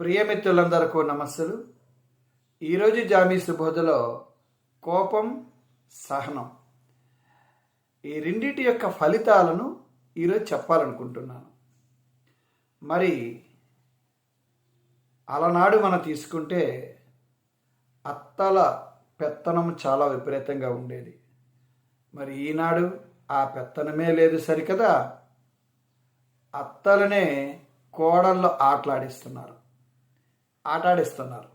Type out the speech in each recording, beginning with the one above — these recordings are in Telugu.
ప్రియమిత్రులందరికీ నమస్సులు. ఈరోజు జామీ సుబోధలో కోపం సహనం ఈ రెండింటి యొక్క ఫలితాలను ఈరోజు చెప్పాలనుకుంటున్నాను. మరి అలనాడు మనం తీసుకుంటే అత్తల పెత్తనం చాలా విపరీతంగా ఉండేది. మరి ఈనాడు ఆ పెత్తనమే లేదు సరికదా? అత్తలనే కోడల్లో ఆటలాడిస్తున్నారు. ఆటాడిస్తున్నారు.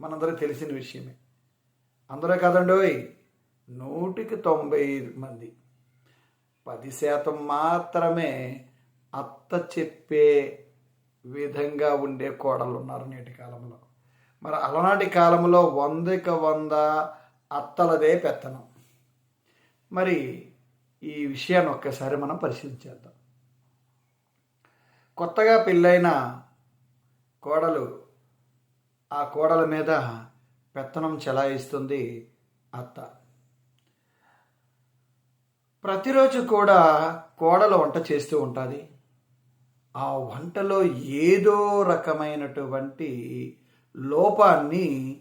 మనందరికి తెలిసిన విషయమే. అందరూ కదండోయ్ నూటికి తొంభై మంది. పది శాతం మాత్రమే అత్త చెప్పే విధంగా ఉండే కోడలు ఉన్నారు నేటి కాలంలో. మరి అలనాటి కాలంలో వందకి వంద అత్తలదే పెత్తనం. మరి ఈ విషయాన్ని ఒక్కసారి మనం పరిశీలించేద్దాం. కొత్తగా పెళ్ళైన కోడలు ఆ కోడల మీద పెత్తనం చెలాయిస్తుంది అత్త. ప్రతిరోజు కూడా కోడలు వంట చేస్తూ ఉంటుంది. ఆ వంటలో ఏదో రకమైనటువంటి లోపాన్ని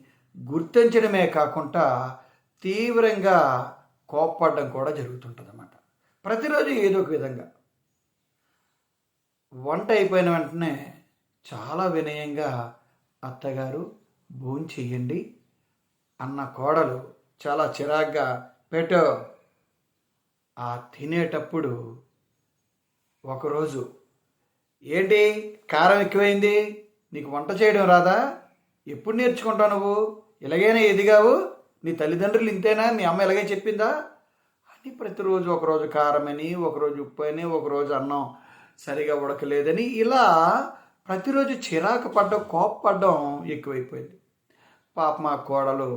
గుర్తించడమే కాకుండా తీవ్రంగా కోప్పడడం కూడా జరుగుతుంటుంది అన్నమాట ప్రతిరోజు ఏదో ఒక విధంగా. వంట అయిపోయిన వెంటనే చాలా వినయంగా అత్తగారు భోజనం చెయ్యండి అన్న కోడలు చాలా చిరాగ్గా పెట్టో. ఆ తినేటప్పుడు ఒకరోజు ఏంటి కారం ఎక్కువైంది? నీకు వంట చేయడం రాదా? ఎప్పుడు నేర్చుకుంటావు నువ్వు? ఇలాగైనా ఎదిగావు? నీ తల్లిదండ్రులు ఇంతేనా? నీ అమ్మ ఇలాగే చెప్పిందా? అని ప్రతిరోజు ఒకరోజు కారమని ఒకరోజు ఉప్పు అని ఒకరోజు అన్నం సరిగా ఉడకలేదని ఇలా ప్రతిరోజు చిరాకు పడ్డం కోప్పడ్డం ఎక్కువైపోయింది. పాప మా కోడలు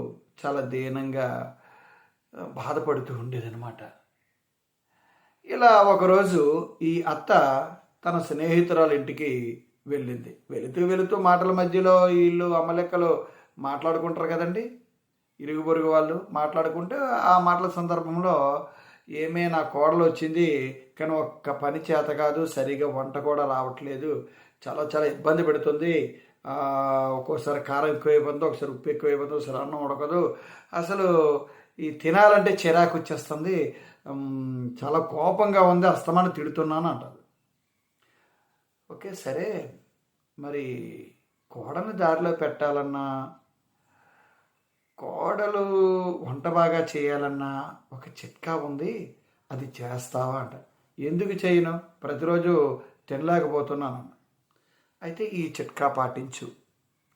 చాలా దీనంగా బాధపడుతూ ఉండేదనమాట ఇలా ఒకరోజు ఈ అత్త తన స్నేహితురాలు ఇంటికి వెళ్ళింది. వెళుతూ వెళుతూ మాటల మధ్యలో వీళ్ళు అమ్మలెక్కలు మాట్లాడుకుంటారు కదండి. ఇరుగు పొరుగు వాళ్ళు మాట్లాడుకుంటే ఆ మాటల సందర్భంలో ఏమే నా కోడలు వచ్చింది కానీ ఒక్క పని చేత కాదు సరిగా వంట కూడా రావట్లేదు చాలా చాలా ఇబ్బంది పెడుతుంది. ఒక్కోసారి కారం ఎక్కువ అయిపోతుంది ఒకసారి ఉప్పు ఎక్కువ అయిపోతుంది ఒకసారి అన్నం ఉడకదు. అసలు ఈ తినాలంటే చిరాకు వచ్చేస్తుంది. చాలా కోపంగా ఉంది అస్తమానం తిడుతున్నాను అంటారు. ఓకే సరే. మరి కోడని దారిలో పెట్టాలన్నా కోడలు వంట బాగా చేయాలన్నా ఒక చిట్కా ఉంది అది చేస్తావా అంట. ఎందుకు చేయను? ప్రతిరోజు తినలేకపోతున్నాను. అయితే ఈ చిట్కా పాటించు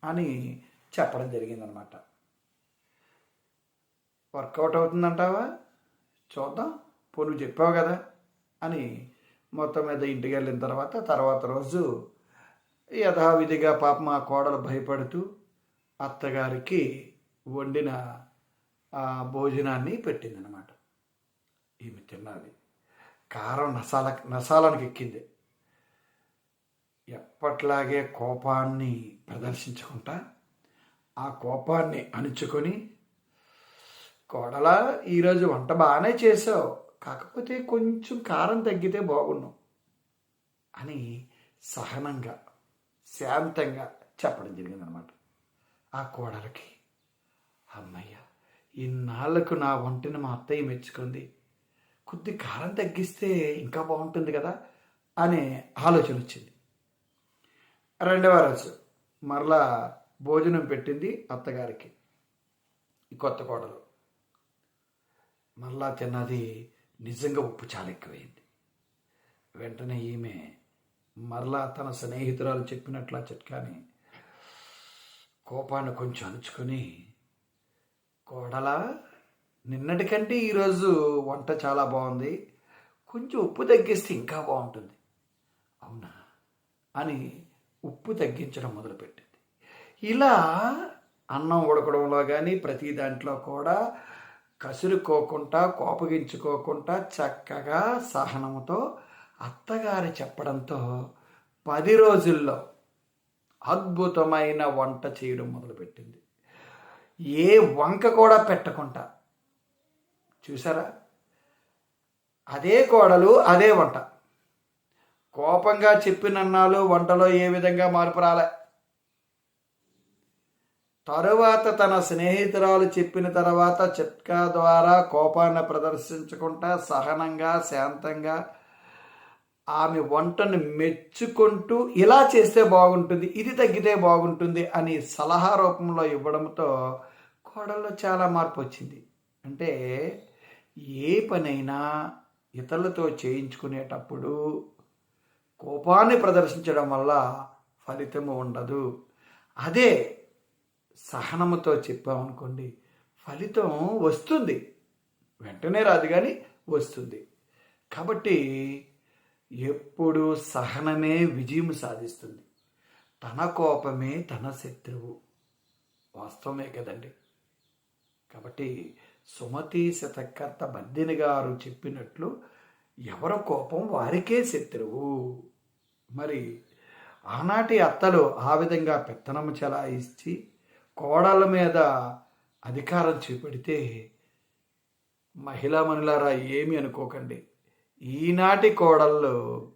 అని చెప్పడం జరిగిందనమాట. వర్కౌట్ అవుతుందంటావా? చూద్దాం. పో నువ్వు చెప్పావు కదా అని మొత్తం మీద ఇంటికి వెళ్ళిన తర్వాత తర్వాత రోజు యథావిధిగా పాప మా కోడలు భయపడుతూ అత్తగారికి వండిన భోజనాన్ని పెట్టిందనమాట. ఈమె తిన్నది కారం నసాల నసాలానికి ఎక్కింది. ఎప్పట్లాగే కోపాన్ని ప్రదర్శించకుండా ఆ కోపాన్ని అణుచుకొని కోడలా ఈరోజు వంట బాగానే చేసావు కాకపోతే కొంచెం కారం తగ్గితే బాగున్నావు అని సహనంగా శాంతంగా చెప్పడం జరిగిందనమాట. ఆ కోడలకి అమ్మయ్య ఇన్నాళ్ళకు నా వంటని మా అత్తయ్య మెచ్చుకుంది. కొద్ది కారం తగ్గిస్తే ఇంకా బాగుంటుంది కదా అనే ఆలోచన వచ్చింది. రెండవ రోజు మరలా భోజనం పెట్టింది అత్తగారికి ఈ కొత్త కోడలు. మరలా తిన్నది నిజంగా ఉప్పు చాలా ఎక్కువైంది. వెంటనే ఈమె మరలా తన స్నేహితురాలు చెప్పినట్లా చిట్కాని కోపాన్ని కొంచెం అణుచుకొని కోడలా నిన్నటికంటే ఈరోజు వంట చాలా బాగుంది. కొంచెం ఉప్పు తగ్గిస్తే ఇంకా బాగుంటుంది. అవునా? అని ఉప్పు తగ్గించడం మొదలుపెట్టింది. ఇలా అన్నం ఉడకడంలో కానీ ప్రతి దాంట్లో కూడా కసురుకోకుండా కోపగించుకోకుండా చక్కగా సహనంతో అత్తగారి చెప్పడంతో పది రోజుల్లో అద్భుతమైన వంట చేయడం మొదలుపెట్టింది. ఏ వంక కూడా పెట్టకుండా. చూసారా? అదే కోడలు అదే వంట. కోపంగా చెప్పినన్నాళ్ళు వంటలో ఏ విధంగా మార్పు రాలే. తరువాత తన స్నేహితురాలు చెప్పిన తర్వాత చిట్కా ద్వారా కోపాన్ని ప్రదర్శించకుండా సహనంగా శాంతంగా ఆమె వంటను మెచ్చుకుంటూ ఇలా చేస్తే బాగుంటుంది ఇది తగ్గితే బాగుంటుంది అని సలహా రూపంలో ఇవ్వడంతో కోడల్లో చాలా మార్పు వచ్చింది. అంటే ఏ పనైనా ఇతరులతో చేయించుకునేటప్పుడు కోపాన్ని ప్రదర్శించడం వల్ల ఫలితము ఉండదు. అదే సహనముతో చెప్పామనుకోండి ఫలితం వస్తుంది. వెంటనే రాదు కానీ వస్తుంది. కాబట్టి ఎప్పుడు సహనమే విజయం సాధిస్తుంది. తన కోపమే తన శత్రువు. వాస్తవమే కదండి. కాబట్టి సుమతి శతకర్త బద్దిని గారు చెప్పినట్లు ఎవరి కోపం వారికే శత్రువు. మరి ఆనాటి అత్తలు ఆ విధంగా పెత్తనం చెలాయిచ్చి కోడల మీద అధికారం చేపడితే మహిళా మనులారా ఏమి అనుకోకండి. ఈనాటి కోడళ్ళు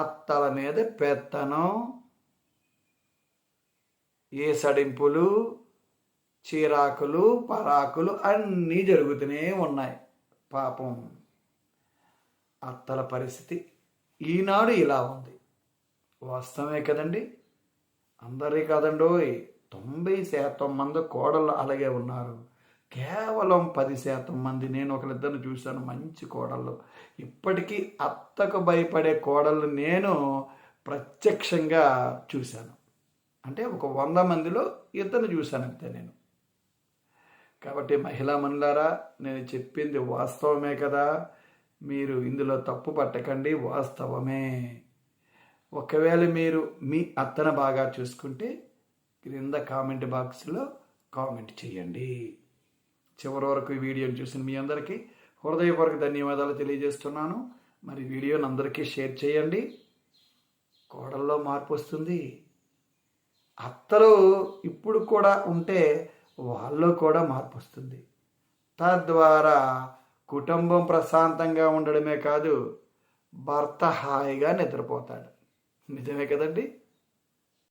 అత్తల మీద పెత్తనం ఏసడింపులు చీరాకులు పరాకులు అన్నీ జరుగుతూనే ఉన్నాయి. పాపం అత్తల పరిస్థితి ఈనాడు ఇలా ఉంది. వాస్తవమే కదండి? అందరి కాదండోయ్ తొంభై శాతం మంది కోడళ్ళు అలాగే ఉన్నారు. కేవలం పది శాతం మంది. నేను ఒకరిద్దరిని చూశాను మంచి కోడళ్ళు. ఇప్పటికీ అత్తకు భయపడే కోడళ్ళు నేను ప్రత్యక్షంగా చూశాను. అంటే ఒక వంద మందిలో ఇద్దరు చూశాను అంతే నేను. కాబట్టి మహిళా మనులారా నేను చెప్పింది వాస్తవమే కదా. మీరు ఇందులో తప్పు పట్టకండి వాస్తవమే. ఒకవేళ మీరు మీ అత్తను బాగా చూసుకుంటే క్రింద కామెంట్ బాక్స్లో కామెంట్ చేయండి. చివరి వరకు ఈ వీడియోని చూసిన మీ అందరికీ హృదయపూర్వక ధన్యవాదాలు తెలియజేస్తున్నాను. మరి వీడియోని అందరికీ షేర్ చేయండి. కోడల్లో మార్పు వస్తుంది. అత్తలు ఇప్పుడు కూడా ఉంటే వాళ్ళలో కూడా మార్పు వస్తుంది. తద్వారా కుటుంబం ప్రశాంతంగా ఉండడమే కాదు భర్త హాయిగా నిద్రపోతాడు. నిజమే కదండి?